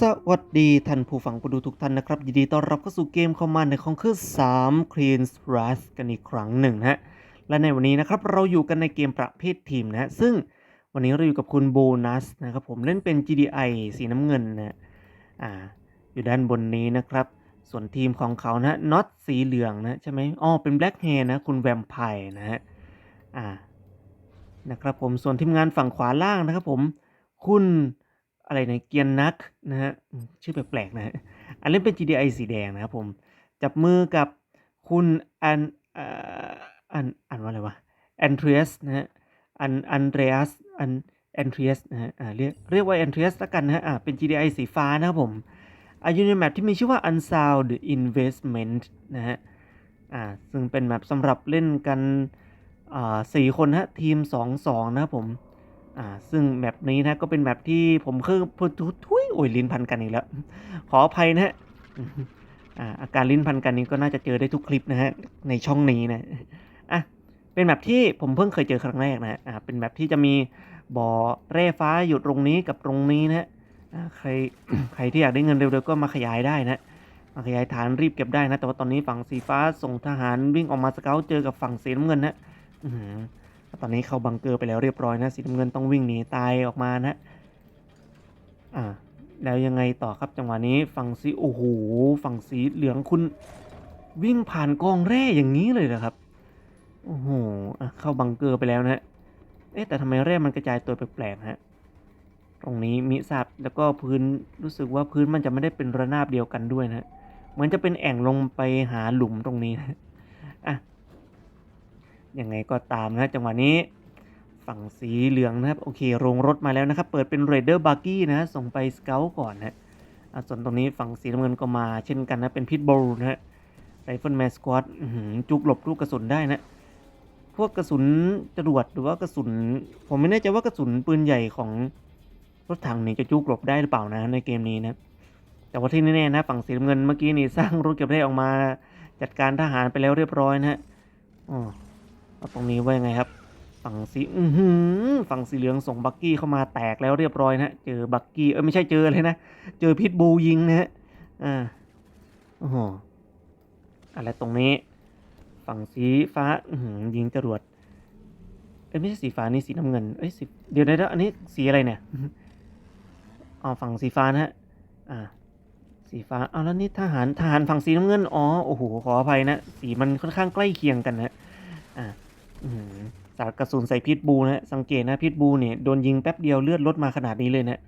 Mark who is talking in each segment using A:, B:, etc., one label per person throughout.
A: สวัสดีท่านผู้ฟังผู้ดูทุกท่านนะครับ ยินดีต้อนรับเข้าสู่เกมคอมมานด์ในของคือ 3 Clean Rush กันอีกครั้งหนึ่งนะฮะ และในวันนี้นะครับ เราอยู่กันในเกมประเภททีมนะฮะ ซึ่งวันนี้เราอยู่กับคุณโบนัสนะครับผมเล่นเป็น GDI สีน้ำเงินนะฮะอ่า อยู่ด้านบนนี้นะครับ ส่วนทีมของเขานะน็อตสีเหลืองนะใช่ไหมอ๋อเป็น Black Hair นะคุณแวมไพร์นะฮะอ่านะครับผมส่วนทีมงานฝั่งขวาล่างนะครับผมคุณ อะไรนะเกียนนักนะฮะชื่อแปลกๆนะฮะอันเล่นเป็น GDI สีแดงนะครับผม จับมือกับคุณอันอันอ่านว่าอะไรวะแอนเทรียสนะฮะอันอันเดรียสอันแอนเทรียสนะฮะเรียกเรียกว่าแอนเทรียสละกันนะฮะอ่าเป็น GDI สีฟ้านะครับผมอายุในแมปที่มีชื่อว่า Unsound Investment นะฮะอ่าซึ่งเป็นแมปสำหรับเล่นกันอ่าสี่คนนะทีมสองสองนะครับผม อ่าซึ่งแมปนี้นะก็เป็นแมปที่ผมเคยพูดทุยโอ้ยลิ้นพันกันอีกแล้ว ขออภัยนะฮะอ่าอาการลิ้นพันกันนี้ก็น่าจะเจอได้ทุกคลิปนะฮะในช่องนี้นะอะเป็นแมปที่ผมเพิ่งเคยเจอครั้งแรกนะฮะอ่าเป็นแมปที่จะมีบ่อแร่ฟ้าอยู่ตรงนี้กับตรงนี้นะฮะใครใครที่อยากได้เงินเร็วๆก็มาขยายได้นะมาขยายฐานรีบเก็บได้นะ แต่ว่าตอนนี้ฝั่งสีฟ้าส่งทหารวิ่งออกมาสเกลเจอกับฝั่งสีน้ำเงินนะอือ ตอนนี้เข้าบังเกอร์ไปแล้วเรียบร้อยนะ สีน้ำเงินต้องวิ่งหนีตายออกมานะอ่าแล้วยังไงต่อครับจังหวะนี้ฝั่งสีโอ้โหฝั่งสีเหลืองคุณวิ่งผ่านกองแร่อย่างนี้เลยเหรอครับโอ้โหเข้าบังเกอร์ไปแล้วนะฮะเอ๊ะแต่ทำไมแร่มันกระจายตัวแปลกๆฮะตรงนี้มิทราบแล้วก็พื้นรู้สึกว่าพื้นมันจะไม่ได้เป็นระนาบเดียวกันด้วยนะฮะเหมือนจะเป็นแอ่งลงไปหาหลุมตรงนี้นะอะ ยังไงก็ตามนะจังหวะนี้ฝั่งสีเหลืองนะครับ โอเคโรงรถมาแล้วนะครับ เปิดเป็น r a เดอร์บ u กกี้นะส่งไปสเกลก่อนนะอะส่วนตรงนี้ฝั่งสีน้ำเงินก็มาเช่นกันนะ เป็นพิทบอลนะฮะไรเฟิลแมสควอตจุกหลบลูกกระสุนได้นะ พวกกระสุนจรวดหรือว่ากระสุน ผมไม่แน่ใจว่ากระสุนปืนใหญ่ของรถถังนี่จะจุกหลบได้หรือเปล่านะในเกมนี้นะแต่ว่าที่แน่ๆนะฝั่งสีน้ำเงินเมื่อกี้นี่สร้างรถเก็บได้ออกมา จัดการทหารไปแล้วเรียบร้อยนะฮะอ๋อ เอาตรงนี้ไว้ยังไงครับ ฝั่งสีอือฝั่งสีเหลืองส่งบักกี้เข้ามาแตกแล้วเรียบร้อยนะเจอบักกี้เออไม่ใช่เจอเลยนะ เจอพิทบูยิงนะฮะอ่าโอ้โหอะไรตรงนี้ ฝั่งสีฟ้าอืยิงจรวดเอ้ไม่ใช่สีฟ้านี่สีน้ำเงินเอ้ยสีเดี๋ยวนะอันนี้สีอะไรเนี่ยอ๋อฝั่งสีฟ้านะฮะอ่าสีฟ้าเอาแล้วนี่ทหารทหารฝั่งสีน้ำเงิน อ๋อ โอ้โห ขออภัยนะ สีมันค่อนข้างใกล้เคียงกันนะ อ่า อื้อหือสาดกระสุนใส่พิษบูนะฮะสังเกตนะพิษบูเนี่ยโดนยิงแป๊บเดียวเลือดลดมาขนาดนี้เลยนะ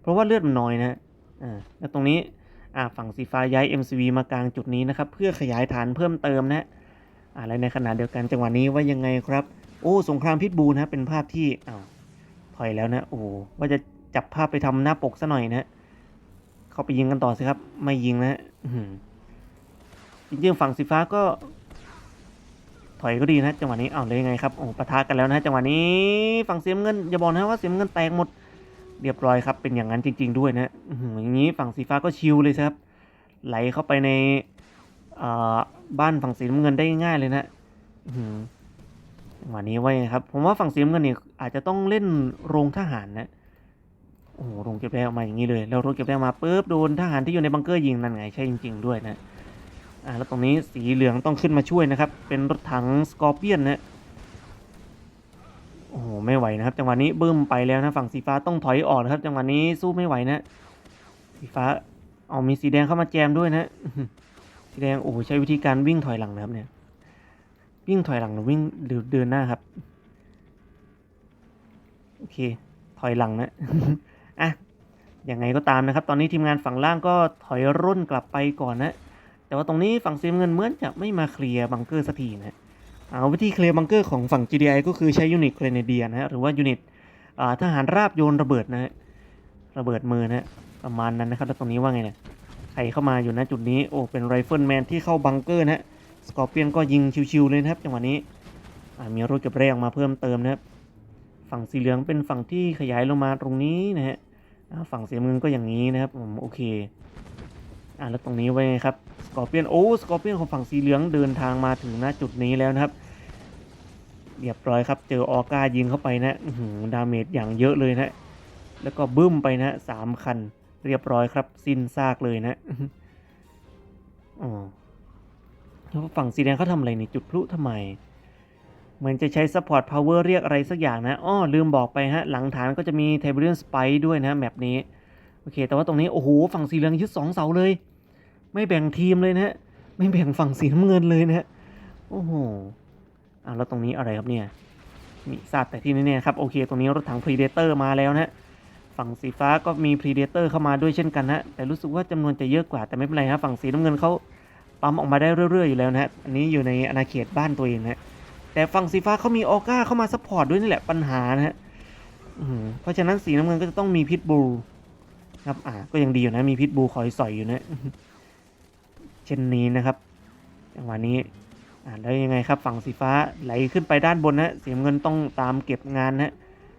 A: เพราะว่าเลือดมันน้อยนะอ่าแล้วตรงนี้อ่าฝั่งสีฟ้าย้าย MCV มากลางจุดนี้นะครับ เพื่อขยายฐานเพิ่มเติมนะอ่าและในขณะเดียวกันจังหวะนี้ว่ายังไงครับ โอ้สงครามพิษบูนะเป็นภาพที่อ้าวถอยแล้วนะโอ้ว่าจะจับภาพไปทำหน้าปกซะหน่อยนะเข้าไปยิงกันต่อสิครับ ไม่ยิงนะจริงๆฝั่งสีฟ้าก็ ถอยก็ดีนะจังหวะนี้เอาเลยยังไงครับโอ้ปะทะกันแล้วนะจังหวะนี้ฝั่งเสียมเงินอย่าบอกนะว่าเสียมเงินแตกหมดเรียบร้อยครับเป็นอย่างนั้นจริง ๆ ด้วยนะอย่างนี้ฝั่งสีฟ้าก็ชิวเลยครับ ไหลเข้าไปในบ้านฝั่งสีน้ำเงินได้ง่ายเลยนะอื้อหือจังหวะนี้ว่ายังไงครับ ผมว่าฝั่งสีน้ำเงินเนี่ยอาจจะต้องเล่นโรงทหารนะโอ้โหโรงเก็บแร่ออกมาอย่างนี้เลย แล้วรถเก็บแร่มาปุ๊บโดนทหารที่อยู่ในบังเกอร์ยิงนั่นไงใช่จริง ๆ ด้วยนะ อ่าแล้วตรงนี้สีเหลืองต้องขึ้นมาช่วยนะครับ เป็นรถถังสกอร์เปียนนะโอ้โหไม่ไหวนะครับ จังหวะนี้บึ้มไปแล้วนะฝั่งสีฟ้าต้องถอยออกนะครับ จังหวะนี้สู้ไม่ไหวนะสีฟ้าเอามีสีแดงเข้ามาแจมด้วยนะสีแดงโอ้โหใช้วิธีการวิ่งถอยหลังนะครับเนี่ย วิ่งถอยหลังหรือวิ่งหรือเดินหน้าครับโอเค ถอยหลังนะอะยังไงก็ตามนะครับ ตอนนี้ทีมงานฝั่งล่างก็ถอยร่นกลับไปก่อนนะ แต่ว่าตรงนี้ฝั่งสีเงินเหมือนจะไม่มาเคลียร์บังเกอร์สักทีนะเอาวิธีเคลียร์บังเกอร์ของฝั่ง GDI ก็คือใช้ยูนิตเกรเนเดียนะฮะหรือว่ายูนิตทหารราบโยนระเบิดนะฮะระเบิดมือนะฮะประมาณนั้นนะครับแล้วตรงนี้ว่าไงเนี่ยใครเข้ามาอยู่นะจุดนี้โอ้เป็นไรเฟิลแมนที่เข้าบังเกอร์นะฮะสกอร์เปียนก็ยิงชิวๆเลยนะครับจังหวะนี้มีรถเก็บแรงมาเพิ่มเติมนะครับฝั่งสีเหลืองเป็นฝั่งที่ขยายลงมาตรงนี้นะฮะฝั่งสีเงินก็อย่างนี้นะครับโอเคอ่าแล้วตรงนี้ไว้ครับ สกอร์เปียนโอ้สกอร์เปียนของฝั่งสีเหลืองเดินทางมาถึงณจุดนี้แล้วนะครับเรียบร้อยครับ เจอออก้ายิงเข้าไปนะหือดาเมจอย่างเยอะเลยนะ แล้วก็บึ้มไปนะสามคัน เรียบร้อยครับ สิ้นซากเลยนะอ๋อแล้วฝั่งสีแดงเขาทำอะไรนี่จุดพลุทำไม เหมือนจะใช้ support power เรียกอะไรสักอย่างนะอ้อลืมบอกไปฮะ หลังฐานก็จะมี t i b e r i a n Spike ด้วยนะแมปนี้ โอเค แต่ว่าตรงนี้ โอ้โห ฝั่งสีเหลืองยึดสองเสาเลย ไม่แบ่งทีมเลยนะฮะ ไม่แบ่งฝั่งสีน้ำเงินเลยนะฮะ โอ้โหอ่าแล้วตรงนี้อะไรครับเนี่ยมีทราบแต่ที่แน่ๆครับ โอเค ตรงนี้รถถัง Predator มาแล้วนะฮะ ฝั่งสีฟ้าก็มี Predator เข้ามาด้วยเช่นกันนะแต่รู้สึกว่าจำนวนจะเยอะกว่า แต่ไม่เป็นไรฮะ ฝั่งสีน้ำเงินเขาปั๊มออกมาได้เรื่อยๆอยู่แล้วนะฮะ อันนี้อยู่ในอาณาเขตบ้านตัวเองนะฮะแต่ฝั่งสีฟ้าเขามีออก้าเข้ามาซัพพอร์ตด้วยนี่แหละปัญหานะฮะเพราะฉะนั้นสีน้ำเงินก็จะต้องมีพิทบูลครับ อ่า ก็ยังดีอยู่นะ มีพิทบูลคอยสอยอยู่นะ ช่นนี้นะครับจังหวะนี้อ่าแล้วยังไงครับฝั่งสีฟ้าไหลขึ้นไปด้านบนนะสีเงินต้องตามเก็บงานนะ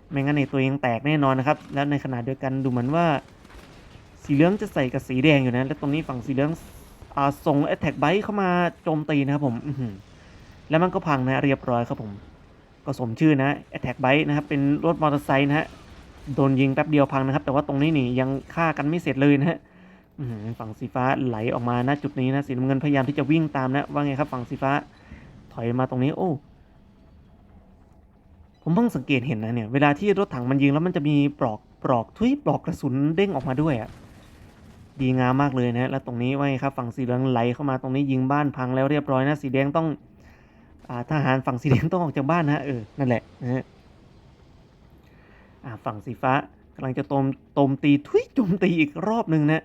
A: ไม่งั้นในตัวเองแตกแน่นอนนะครับ แล้วในขณะเดียวกันดูเหมือนว่า สีเหลืองจะใส่กับสีแดงอยู่นะ แล้วตรงนี้ฝั่งสีเหลืองอ่าส่ง Attack Bite เข้ามาโจมตีนะครับผมแล้วมันก็พังนะเรียบร้อยครับผม ก็สมชื่อนะ Attack Bite นะครับเป็นรถมอเตอร์ไซค์นะฮะโดนยิงแป๊บเดียวพังนะครับ แต่ว่าตรงนี้นี่ยังฆ่ากันไม่เสร็จเลยนะฮะ ฝั่งสีฟ้าไหลออกมาณจุดนี้นะสีน้ำเงินพยายามที่จะวิ่งตามนะว่าไงครับฝั่งสีฟ้าถอยมาตรงนี้ โอ้ ผมเพิ่งสังเกตเห็นนะเนี่ย เวลาที่รถถังมันยิงแล้วมันจะมีปลอกปลอกทุยปลอกกระสุนเด้งออกมาด้วยอะ่ะดีงามมากเลยนะ แล้วตรงนี้ว่าไงครับฝั่งสีเหลืองไหลเข้ามาตรงนี้ยิงบ้านพังแล้วเรียบร้อยนะสีแดงต้องอทหารฝั่งสีแดงต้องออกจากบ้านนะเออนั่นแหละนะฮะฝั่งสีฟ้ากำลังจะโจมโจมตีทุยโจมตีอีกรอบหนึ่งนะ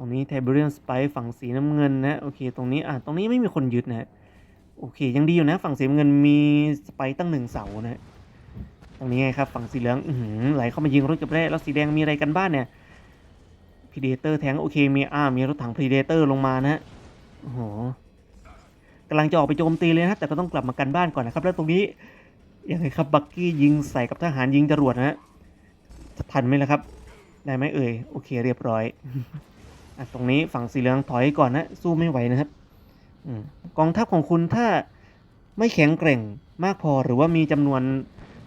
A: รงนี้ไทเบเรียนสไปฝั่งสีน้ำเงินนะโอเค ตรงนี้อ่าตรงนี้ไม่มีคนยึดนะโอเค ยังดีอยู่นะ ฝั่งสีน้ำเงินมีสไปตั้งหนึ่งเสานะตรงนี้ไงครับ ฝั่งสีเหลืองอืไหลเข้ามายิงรถกับแร่แล้วสีแดงมีอะไรกันบ้านเนี่ยพีเดเตอร์แทงโอเคมีอ่ามีรถถังพีเดเตอร์ลงมานะฮะโอ้โหกำลังจะออกไปโจมตีเลยนะแต่ก็ต้องกลับมากันบ้านก่อนนะครับ แล้วตรงนี้ยังไงครับบักกี้ยิงใส่กับทหารยิงจรวดนะจะทันไหมล่ะครับ ได้ไหมเอ่ยโอเคเรียบร้อย ตรงนี้ฝั่งสีเหลืองถอยก่อนนะสู้ไม่ไหวนะครับอกองทัพของคุณถ้าไม่แข็งแกร่งมากพอหรือว่ามีจำนวน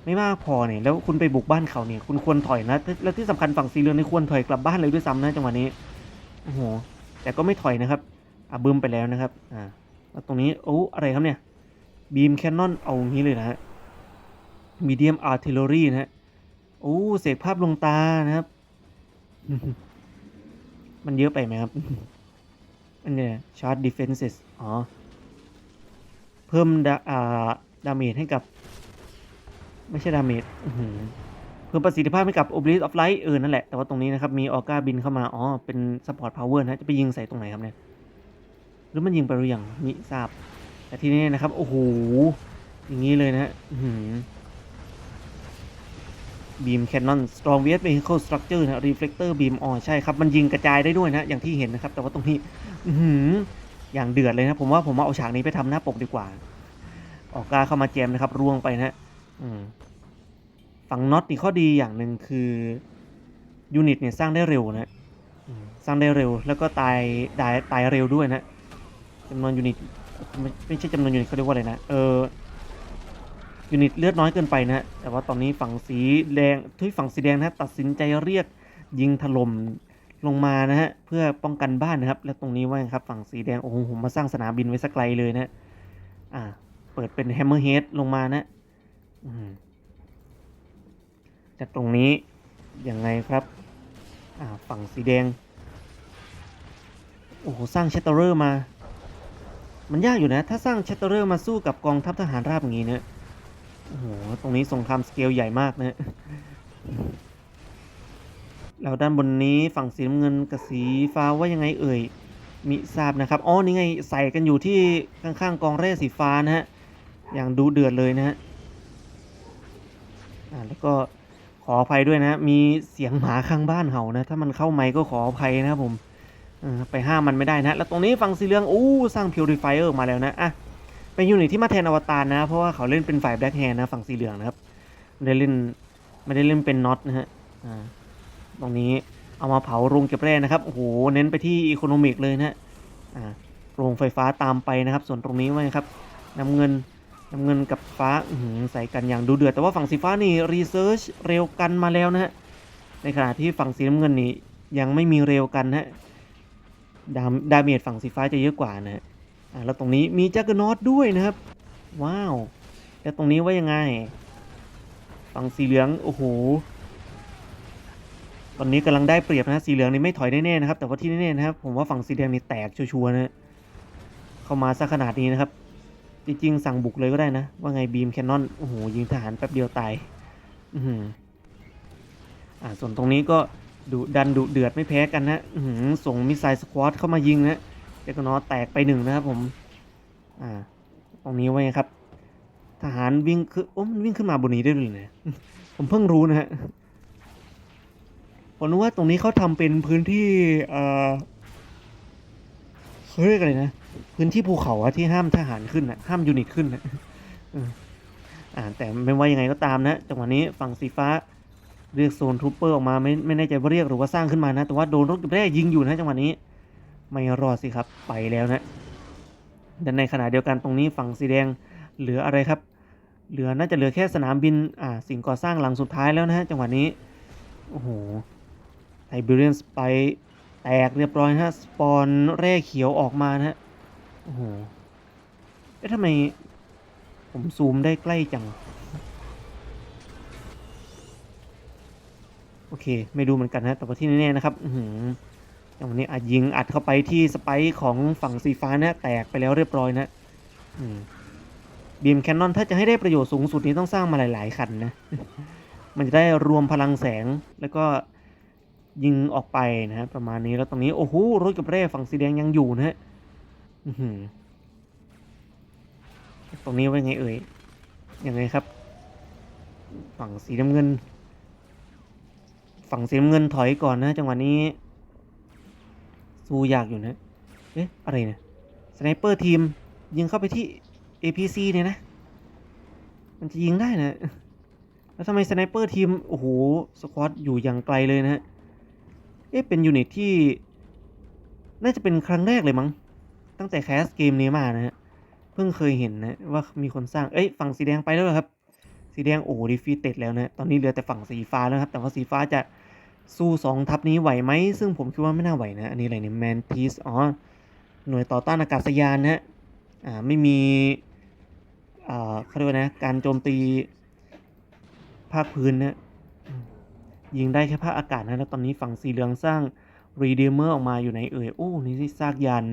A: ไม่มากพอเนี่ยแล้วคุณไปบุกบ้านเขาเนี่ยคุณควรถอยนะแล้วที่สำคัญฝั่งสีเหลืองนี่ควรถอยกลับบ้านเลยด้วยซ้ำนะจังหวะนี้โอ้โหแต่ก็ไม่ถอยนะครับอะบึ้มไปแล้วนะครับอ่าแล้วตรงนี้โอ้อะไรครับเนี่ยบีมแคนนอนเอาอย่างนี้เลยนะฮะมีเดียมอาร์เทลอรี่นะฮะโอ้เสกภาพลงตานะครับ มันเยอะไปไหมครับ อันเนี้ยชาร์จดิเฟนเซสอ๋อ เพิ่มดาอ่าดาเมจให้กับ ไม่ใช่ดาเมจเพิ่มประสิทธิภาพให้กับ Obelisk of Light เออนั่นแหละ แต่ว่าตรงนี้นะครับ มีออก้าบินเข้ามา อ๋อ เป็น Support Power นะ จะไปยิงใส่ตรงไหนครับเนี่ย หรือมันยิงไปหรือยังมิทราบ แต่ที่นี่นะครับ โอ้โห อย่างนี้เลยนะฮะอื้อหือ บีมแคนนอน strong v s vehicle structure นะ reflector beam อ๋อใช่ครับ มันยิงกระจายได้ด้วยนะ อย่างที่เห็นนะครับ แต่ว่าตรงนี้อื้อหืออย่างเดือดเลยนะ ผมว่าผมเอาฉากนี้ไปทำหน้าปกดีกว่า ออกกล้าเข้ามาแจมนะครับร่วงไปนะฮะอืมฝั่งน็อตนี่ข้อดีอย่างหนึ่งคือยูนิตเนี่ยสร้างได้เร็วนะอืมสร้างได้เร็วแล้วก็ตายตายตายเร็วด้วยนะจำนวนยูนิตไม่ไม่ใช่จำนวนยูนิตเขาเรียกว่าอะไรนะเออ ยูนิตเลือดน้อยเกินไปนะฮะแต่ว่าตอนนี้ฝั่งสีแดงทุยฝั่งสีแดงนะฮะตัดสินใจเรียกยิงถล่มลงมานะฮะเพื่อป้องกันบ้านนะครับ แล้วตรงนี้ว่าไงครับฝั่งสีแดงโอ้โหผมมาสร้างสนามบินไว้สักไกลเลยนะอ่าเปิดเป็นแฮมเมอร์เฮดลงมานะอืมจากตรงนี้ยังไงครับอ่าฝั่งสีแดงโอ้โหสร้างเชตเตอร์มา มันยากอยู่นะ ถ้าสร้างเชตเตอร์มาสู้กับกองทัพทหารราบอย่างนี้เนี่ย โอ้โห ตรงนี้สงครามสเกลใหญ่มากนะแล้วด้านบนนี้ฝั่งสีน้ำเงินกับสีฟ้าว่ายังไงเอ่ย มิทราบนะครับ อ๋อ นี่ไงใส่กันอยู่ที่ข้างๆกองแร่สีฟ้านะฮะ อย่างดูเดือดเลยนะฮะ อ่า แล้วก็ขออภัยด้วยนะ มีเสียงหมาข้างบ้านเห่านะ ถ้ามันเข้าไมค์ก็ขออภัยนะครับผมไปห้ามมันไม่ได้นะ แล้วตรงนี้ฝั่งสีเหลือง อู้ สร้าง Purifier มาแล้วนะ อะ เป็นยูนิตที่มาแทนอวตารนะ เพราะว่าเขาเล่นเป็นฝ่ายแบล็กแฮนนะฝั่งสีเหลืองนะครับไม่ได้เล่นไม่ได้เล่นเป็นน็อตนะฮะตรงนี้เอามาเผาโรงเก็บแร่นะครับโอ้โหเน้นไปที่อีโคโนมิกเลยนะฮะโรงไฟฟ้าตามไปนะครับ ส่วนตรงนี้ไว้ครับน้ำเงินน้ำเงินกับฟ้าใส่กันอย่างดูเดือดแต่ว่าฝั่งสีฟ้านี่รีเสิร์ชเร็วกันมาแล้วนะฮะในขณะที่ฝั่งสีน้ำเงินนี่ยังไม่มีเร็วกันนะฮะดามดาเมจฝั่งสีฟ้าจะเยอะกว่านะฮะ แล้วตรงนี้มีจักรนอตด้วยนะครับ ว้าว แล้วตรงนี้ว่ายังไง ฝั่งสีเหลือง โอ้โห ตอนนี้กำลังได้เปรียบนะ สีเหลืองนี่ไม่ถอยแน่ๆนะครับ แต่ว่าที่แน่ๆนะครับ ผมว่าฝั่งสีแดงนี่แตกชัวร์ๆนะเข้ามาซะขนาดนี้นะครับ จริงๆ สั่งบุกเลยก็ได้นะ ว่าไงบีมแคนนอน โอ้โห ยิงทหารแป๊บเดียวตาย อืออ่า ส่วนตรงนี้ก็ดุดันดุเดือดไม่แพ้กันนะส่งมิสไซล์สควอตเข้ามายิงนะ เด็กนอแตกไปหนึ่งนะครับผม อ่า ตรงนี้ไว้ครับ ทหารวิ่งคือโอ้มันวิ่งขึ้นมาบนนี้ได้เลยนะผมเพิ่งรู้นะฮะ ผมรู้ว่าตรงนี้เขาทำเป็นพื้นที่ เอ่อเขาเรียกอะไรนะ พื้นที่ภูเขาอะที่ห้ามทหารขึ้นอะห้ามยูนิตขึ้นอะอ่า แต่ไม่ว่ายังไงก็ตามนะ จังหวะนี้ฝั่งสีฟ้าเรียกโซนทูเปอร์ออกมาไม่ไม่แน่ใจว่าเรียกหรือว่าสร้างขึ้นมานะ แต่ว่าโดนรถกระแรกยิงอยู่นะจังหวะนี้ ไม่รอดสิครับไปแล้วนะแต่ในขณะเดียวกันตรงนี้ฝั่งสีแดงเหลืออะไรครับ เหลือน่าจะเหลือแค่สนามบินอ่าสิ่งก่อสร้างหลังสุดท้ายแล้วนะฮะจังหวะนี้ โอ้โหไทเบเรียนสไปแตกเรียบร้อยฮะสปอนแร่เขียวออกมานะฮะโอ้โหเอ๊ะทำไมผมซูมได้ใกล้จัง โอเค ไม่ดูเหมือนกันนะแต่ว่าที่แน่ๆนะครับ อือหือ วันนี้อัดยิงอัดเข้าไปที่สไปค์ของฝั่งสีฟ้านะแตกไปแล้วเรียบร้อยนะบีมแคนนอนถ้าจะให้ได้ประโยชน์สูงสุดนี้ต้องสร้างมาหลาย ๆ คันนะ มันจะได้รวมพลังแสงแล้วก็ยิงออกไปนะฮะประมาณนี้แล้วตรงนี้ โอ้โหรถกับเร่ฝั่งสีแดงยังอยู่นะฮะตรงนี้ว่าไงเอ่ยยังไงครับ ฝั่งสีน้ำเงิน ฝั่งสีน้ำเงินถอยก่อนนะจังหวะนี้ สู้ยากอยู่นะ เอ๊ะ อะไรเนะสไนเปอร์ทีม ยิงเข้าไปที่ APC เนี่ยนะ มันจะยิงได้นะ แล้วทำไมสไนเปอร์ทีม โอ้โห สควอตอยู่อย่างไกลเลยนะฮะ เอ๊ะ เป็นยูนิตที่ น่าจะเป็นครั้งแรกเลยมั้ง ตั้งแต่แคสเกมนี้มานะฮะ เพิ่งเคยเห็นนะ ว่ามีคนสร้าง เอ้ย ฝั่งสีแดงไปแล้วครับ สีแดงโอ้ดีฟีเต็ดแล้วนะ ตอนนี้เหลือแต่ฝั่งสีฟ้าแล้วครับ แต่ว่าสีฟ้าจะ สู้สองทัพนี้ไหวไหม ซึ่งผมคิดว่าไม่น่าไหวนะ อันนี้อะไรเนี่ยแมนทีสอ๋อหน่วยต่อต้านอากาศยานนะฮะอ่าไม่มีอ่าเขาเรียกว่านะการโจมตีภาคพื้นนะยิงได้แค่ภาคอากาศนะแล้วตอนนี้ฝั่งสีเหลืองสร้าง Redeemer ออกมาอยู่ไหนเอ่ยโอ้นี่ที่ซากยาน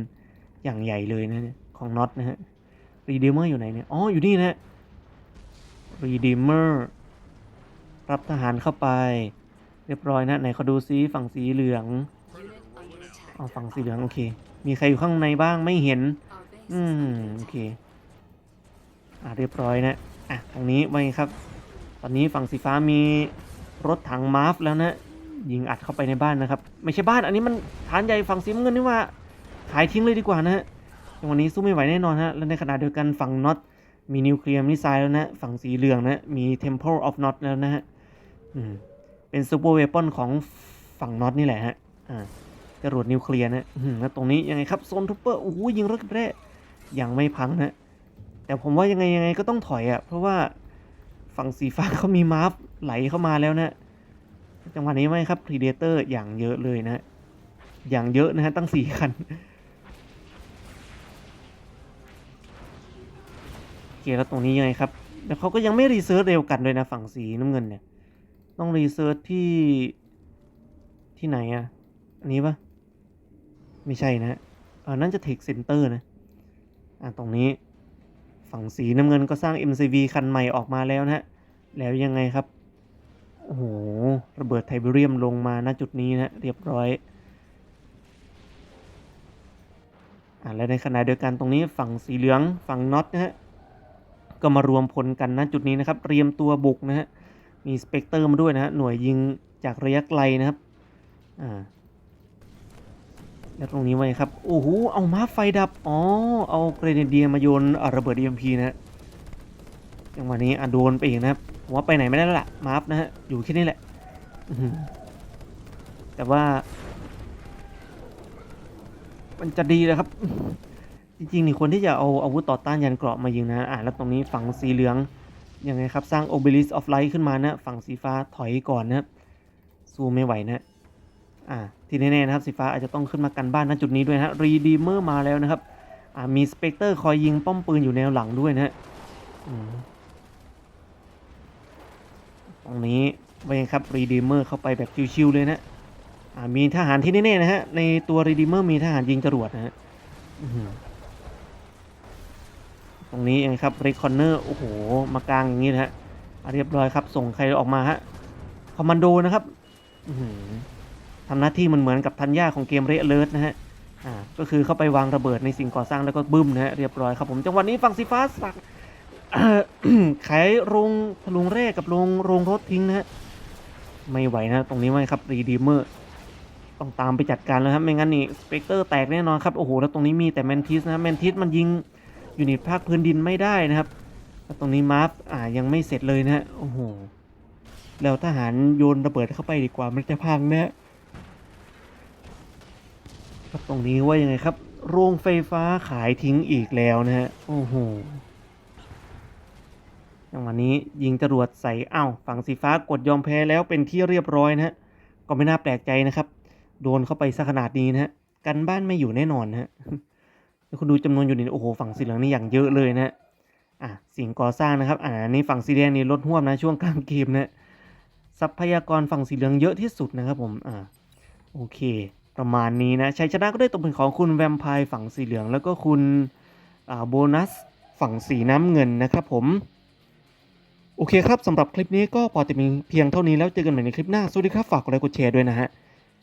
A: อย่างใหญ่เลยนะเนี่ยของน็อตนะฮะ Redeemer อยู่ไหนเนี่ยอ๋ออยู่นี่นะฮะ Redeemer รับทหารเข้าไป เรียบร้อยนะไหนเขาดูซิฝั่งสีเหลืองอ๋อฝั่งสีเหลืองโอเค มีใครอยู่ข้างในบ้างไม่เห็น อืมโอเคอ่าเรียบร้อยนะอะทางนี้ว่าไงครับ ตอนนี้ฝั่งสีฟ้ามีรถถังมาร์ฟแล้วนะยิงอัดเข้าไปในบ้านนะครับ ไม่ใช่บ้านอันนี้มันฐานใหญ่ฝั่งสีเงินนี่ว่าขายทิ้งเลยดีกว่านะฮะวันนี้สู้ไม่ไหวแน่นอนฮะและในขณะเดียวกันฝั่งน็อตมีนิวเคลียร์มิสไซล์แล้วนะ ฝั่งสีเหลืองนะมี Temple of Not แล้วนะฮะอืม เป็นซูเปอร์เวปอนของฝั่งน็อตนี่แหละฮะ อ่าจรวดนิวเคลียร์นะแล้วตรงนี้ยังไงครับโซนทูเปอร์โอ้โหยิงรถกระเร่ยังไม่พังนะ แต่ผมว่ายังไงยังไงก็ต้องถอยอะ่ะ เพราะว่าฝั่งสีฟ้าเขามีมาร์ฟไหลเข้ามาแล้วนะ จังหวะนี้ไหมครับพรีเดเตอร์อย่างเยอะเลยนะ อย่างเยอะนะฮะตั้งสี่คันโอเคแล้วตรงนี้ยังไงครับ แล้วเขาก็ยังไม่รีเซิร์ชเร็วกันเลยนะฝั่งสีน้ำเงินเนี่ย ต้องรีเซิร์ชที่ ที่ไหนอะอันนี้ปะไม่ใช่นะเออนั่นจะเทคเซ็นเตอร์นะ อ่าตรงนี้ ฝั่งสีน้ำเงินก็สร้าง MCV คันใหม่ออกมาแล้วนะฮะ แล้วยังไงครับ โอ้โห ระเบิดไทเบเรียมลงมาณจุดนี้นะ เรียบร้อย อ่าและในขณะเดียวกันตรงนี้ฝั่งสีเหลืองฝั่งน็อตนะฮะ ก็มารวมพลกันณจุดนี้นะครับ เตรียมตัวบุกนะฮะ มีสเปกเตอร์มาด้วยนะฮะหน่วยยิงจากระยะไกลนะครับอ่าแล้วตรงนี้ไว้ครับโอ้โหเอามาไฟดับอ๋อเอาเกรเนเดียมาโยนระเบิด EMP นะฮะจังหวะนี้อะโดนไปอีกนะครับผมว่าไปไหนไม่ได้แล้วล่ะมาร์ฟนะฮะอยู่แค่นี้แหละแต่ว่า มันจะดีเลยครับ จริงๆนี่คนที่จะเอาอาวุธต่อต้านยันเกราะมายิงนะอ่าแล้วตรงนี้ฝั่งสีเหลือง ยังไงครับ สร้าง Obelisk of Light ขึ้นมานะ ฝั่งสีฟ้าถอยก่อนนะครับสู้ไม่ไหวนะ อ่า ที่แน่ๆนะครับ สีฟ้าอาจจะต้องขึ้นมากันบ้านณจุดนี้ด้วยนะรีดีเมอร์มาแล้วนะครับ อ่า มีสเปกเตอร์คอยยิงป้อมปืนอยู่แนวหลังด้วยนะตรงนี้ว่ายังครับรีดีเมอร์เข้าไปแบบชิวๆเลยนะ อ่า มีทหารที่แน่ๆนะฮะ ในตัวรีดีเมอร์มีทหารยิงจรวดนะฮะ ตรงนี้เองครับรคคอนเนอร์โอ้โห มากลางอย่างนี้นะฮะเรียบร้อยครับ ส่งใครออกมาฮะคอมมานโดนะครับอื้อหือทำหน้าที่มันเหมือนกับทันย่าของเกมเรเลิร์นะฮะอ่าก็คือเข้าไปวางระเบิดในสิ่งก่อสร้างแล้วก็บึ้มนะฮะเรียบร้อยครับผมจังหวะนี้ฝั่งสีฟ้าสักขายโรงทะลุงแร่กับโรงโรงรถทิ้งนะฮะไม่ไหวนะ ตรงนี้ไม่ครับรีดีเมอร์ต้องตามไปจัดการแล้วครับไม่งั้นนี่สเปกเตอร์แตกแน่นอนครับโอ้โหแล้วตรงนี้มีแต่แมนทิสนะแมนทิสมันยิง ยูนิตภาคพื้นดินไม่ได้นะครับ ตรงนี้มาร์ฟอ่ายังไม่เสร็จเลยนะฮะโอ้โหแล้วทหารโยนระเบิดเข้าไปดีกว่ามันจะพังนะครับตรงนี้ว่ายังไงครับ โรงไฟฟ้าขายทิ้งอีกแล้วนะฮะโอ้โหอย่างวันนี้ยิงจรวดใส่อ้าวฝั่งสีฟ้ากดยอมแพ้แล้วเป็นที่เรียบร้อยนะฮะก็ไม่น่าแปลกใจนะครับ โดนเข้าไปซะขนาดนี้นะฮะกันบ้านไม่อยู่แน่นอนนะฮะ คุณดูจำนวนอยู่นี่โอ้โหฝั่งสีเหลืองนี่อย่างเยอะเลยนะอะสิ่งก่อสร้างนะครับอ่าอันนี้ฝั่งสีแดงนี่ลดห่วมนะช่วงกลางเกมนะทรัพยากรฝั่งสีเหลืองเยอะที่สุดนะครับผมอ่าโอเค ประมาณนี้นะชัยชนะก็ได้ตกเป็นของคุณแวมไพร์ฝั่งสีเหลือง แล้วก็คุณอ่าโบนัสฝั่งสีน้ำเงินนะครับผมโอเคครับสำหรับคลิปนี้ก็พอจะมีเพียงเท่านี้แล้วเจอกันใหม่ในคลิปหน้าสวัสดีครับฝากกดไลค์กดแชร์ด้วยนะฮะ